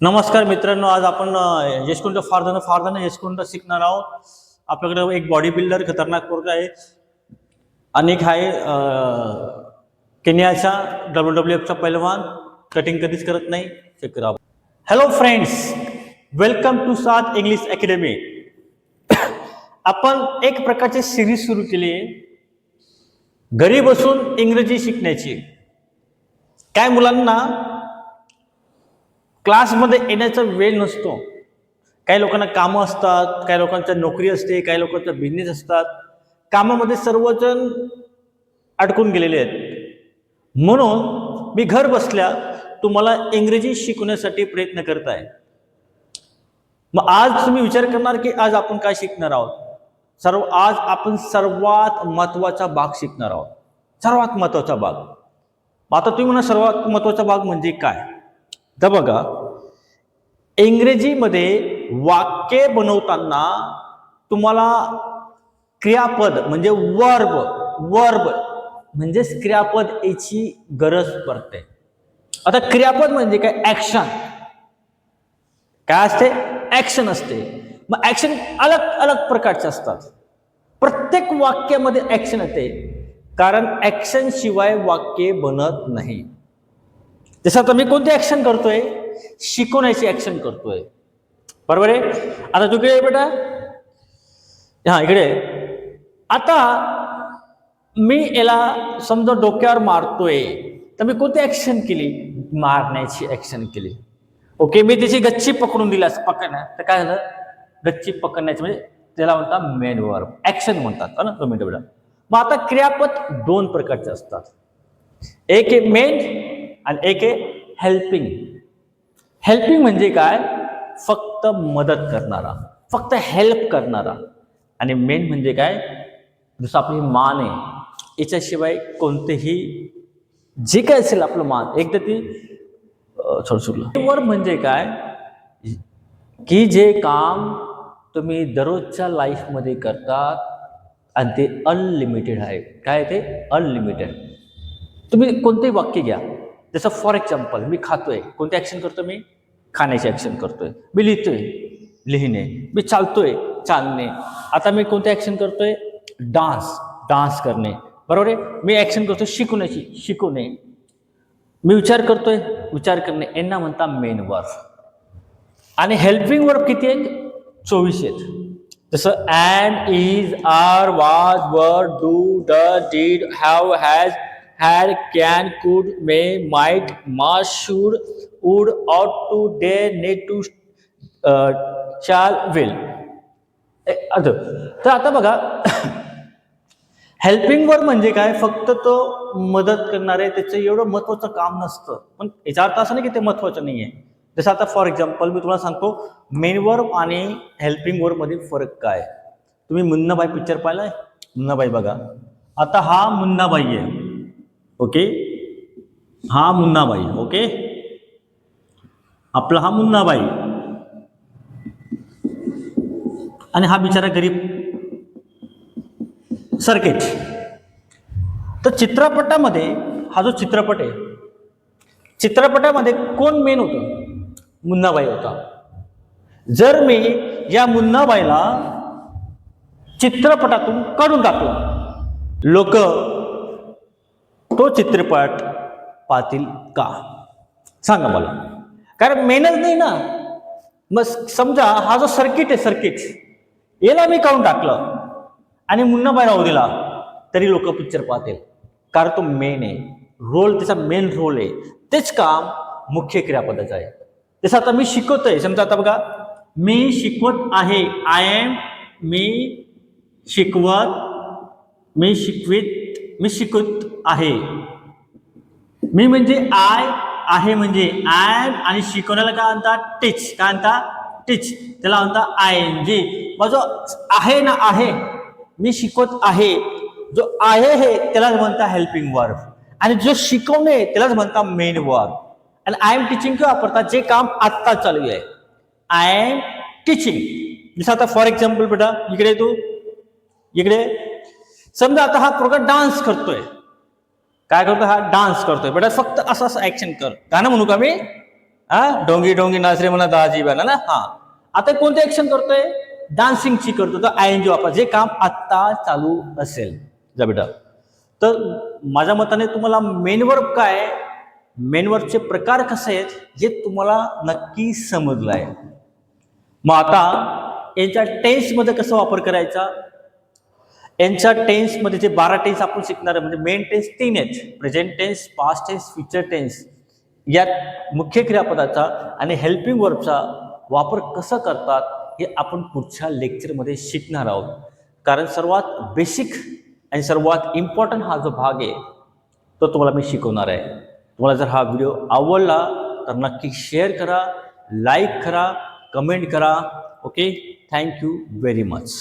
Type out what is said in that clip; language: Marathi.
नमस्कार मित्रांनो आज आपण यशकुंड यशकुंठ फारदानं यशकुंड शिकणार आहोत. आपल्याकडे एक बॉडी बिल्डर खतरनाक पोरगा आहे आणि एक आहे केनियाचा डब्ल्यू डब्ल्यू एफचा पहिलवान कटिंग कधीच करत नाही चेक करा हॅलो फ्रेंड्स वेलकम टू सात इंग्लिश अकॅडमी आपण एक प्रकारची सिरीज सुरू केली आहे. घरी बसून इंग्रजी शिकण्याची. काय मुलांना क्लासमध्ये येण्याचा वेळ नसतो. काही लोकांना कामं असतात काही लोकांच्या नोकरी असते काही लोकांचा बिझनेस असतात. कामामध्ये सर्वजण अडकून गेलेले आहेत. म्हणून मी घर बसल्या तुम्हाला इंग्रजी शिकवण्यासाठी प्रयत्न करत आहे. मग आज तुम्ही विचार करणार की आज आपण काय शिकणार आहोत? सर्व आज आपण सर्वात महत्त्वाचा भाग शिकणार आहोत. सर्वात महत्त्वाचा भाग. मग आता तुम्ही म्हणा सर्वात महत्त्वाचा भाग म्हणजे काय? तर बघा इंग्रजीमध्ये वाक्य बनवताना तुम्हाला क्रियापद म्हणजे वर्ब वर्ब म्हणजेच क्रियापद याची गरज पडते. आता क्रियापद म्हणजे काय? ॲक्शन काय असते? ॲक्शन असते. मग ॲक्शन अलग अलग प्रकारचे असतात. प्रत्येक वाक्यामध्ये ॲक्शन येते. कारण ॲक्शन शिवाय वाक्य बनत नाही. जसं आता मी कोणते ॲक्शन करतोय? शिकवण्याची ॲक्शन करतोय. बरोबर आहे? आता तू इकडे बेटा. हा इकडे आता मी याला समजा डोक्यावर मारतोय तर मी कोणती ॲक्शन केली? मारण्याची ॲक्शन केली. ओके मी त्याची गच्ची पकडून दिली असं पकडण्या तर काय झालं? गच्ची पकडण्याची म्हणजे त्याला म्हणतात मेन वर्ब ॲक्शन म्हणतात ना? दोन मिनिटं बेटा. मग आता क्रियापद दोन प्रकारचे असतात. एक आहे मेन आणि एक आहे हेल्पिंग हेल्पिंग म्हणजे काय? फक्त मदत करणारा फक्त हेल्प करणारा. आणि मेन म्हणजे काय? जसं आपली मान आहे याच्याशिवाय कोणतेही जे काय असेल आपलं मान एकदा ती छोड चुकलं वर म्हणजे काय? की जे काम तुम्ही दररोजच्या लाईफमध्ये करतात आणि ते अनलिमिटेड आहे. काय ते? अनलिमिटेड तुम्ही कोणतेही वाक्य घ्या. जसं फॉर एक्झाम्पल मी खातोय. कोणते ॲक्शन करतो मी? खाण्याची ॲक्शन करतोय. मी लिहितोय. लिहिणे. मी चालतोय. चालणे. आता मी कोणते ॲक्शन करतोय? डान्स डान्स करणे. बरोबर आहे? मी ॲक्शन करतो शिकवण्याची. शिकवणे. मी विचार करतोय. विचार करणे. यांना म्हणता मेन वर्क आणि हेल्पिंग वर्क किती आहेत? चोवीस आहेत. जसं अँड इज आर वाज वर डू ड did have has had can may, may must, should, should would to, to dare need to shall, will. तर आता बघा. हेल्पिंग वर म्हणजे काय? फक्त तो मदत करणार आहे त्याचं एवढं महत्त्वाचं काम नसतं. पण याचा अर्थ असं नाही की ते महत्त्वाचं नाही आहे जसं आता फॉर एक्झाम्पल मी तुम्हाला सांगतो मेन वर्क आणि हेल्पिंग वर्कमध्ये फरक काय? तुम्ही मुन्नाबाई पिक्चर पाहिलाय? मुन्नाबाई बघा. आता हा मुन्नाबाई आहे. ओके? हा मुन्नाबाई ओके? आपला हा मुन्नाबाई. आणि हा बिचारा गरीब सर्किट तर चित्रपटामध्ये हा जो चित्रपट आहे चित्रपटामध्ये कोण मेन होतं? मुन्नाबाई होता. जर मी या मुन्नाबाईला चित्रपटातून काढून टाकलं लोक तो चित्रपट पाहतील का? सांगा मला. कारण मेनच नाही ना. मग समजा हा जो सर्किट आहे सर्किट याला मी काढून टाकलं आणि मुन्नाबाई राहू दिला तरी लोक पिक्चर पाहतील. कारण तो मेन आहे. रोल त्याचा मेन रोल आहे. तेच काम मुख्य क्रियापदाचं आहे. जसं आता मी शिकवतोय समजा आता बघा मी शिकवत आहे. आय एम मी शिकवत मी शिकवित मी शिकवत आहे. मी म्हणजे आय आहे म्हणजे आय आणि शिकवण्याला काय म्हणतात? टीच काय म्हणता? टीच त्याला म्हणतात आय एन जी मग जो आहे ना आहे मी शिकवत आहे. जो आहे हे त्यालाच म्हणता हेल्पिंग वर्क आणि जो शिकवणे त्यालाच म्हणता मेन वर्क आणि आय एम टीचिंग किंवा वापरतात जे काम आत्ता चालू आहे. आय एम टीचिंग जसं आता फॉर एक्झाम्पल बेटा इकडे तू. इकडे. समजा आता हा प्रोग्राम डान्स करतोय. काय करतो हा डान्स करतोय. बेटा फक्त असं असं ऍक्शन कर. गाणं म्हणू का मी? हा? डोंगी डोंगी नाचरे म्हणा दाजी बना ना? हा. आता कोणते ऍक्शन करतोय? डान्सिंगची करतो तर आय एन जी वापर. जे काम आत्ता चालू असेल. जा बेटा. तर माझ्या मताने तुम्हाला मेनवर्क काय? मेनवर्कचे प्रकार कसे आहेत? हे तुम्हाला नक्की समजलं आहे मग आता यांच्या टेन्समध्ये कसं वापर करायचा? यांच्या टेन्समध्ये जे बारा टेन्स आपण शिकणार आहे म्हणजे मेन टेन्स तीन आहेत. Present tense past tense future tense यात मुख्य क्रियापदाचा आणि हेल्पिंग वर्बचा वापर कसा करतात हे आपण पुढच्या लेक्चरमध्ये शिकणार आहोत. कारण सर्वात बेसिक आणि सर्वात इम्पॉर्टंट हा जो भाग आहे तो तुम्हाला मी शिकवणार आहे. तुम्हाला जर हा व्हिडिओ आवडला तर नक्की शेअर करा लाईक करा कमेंट करा. Okay thank you very much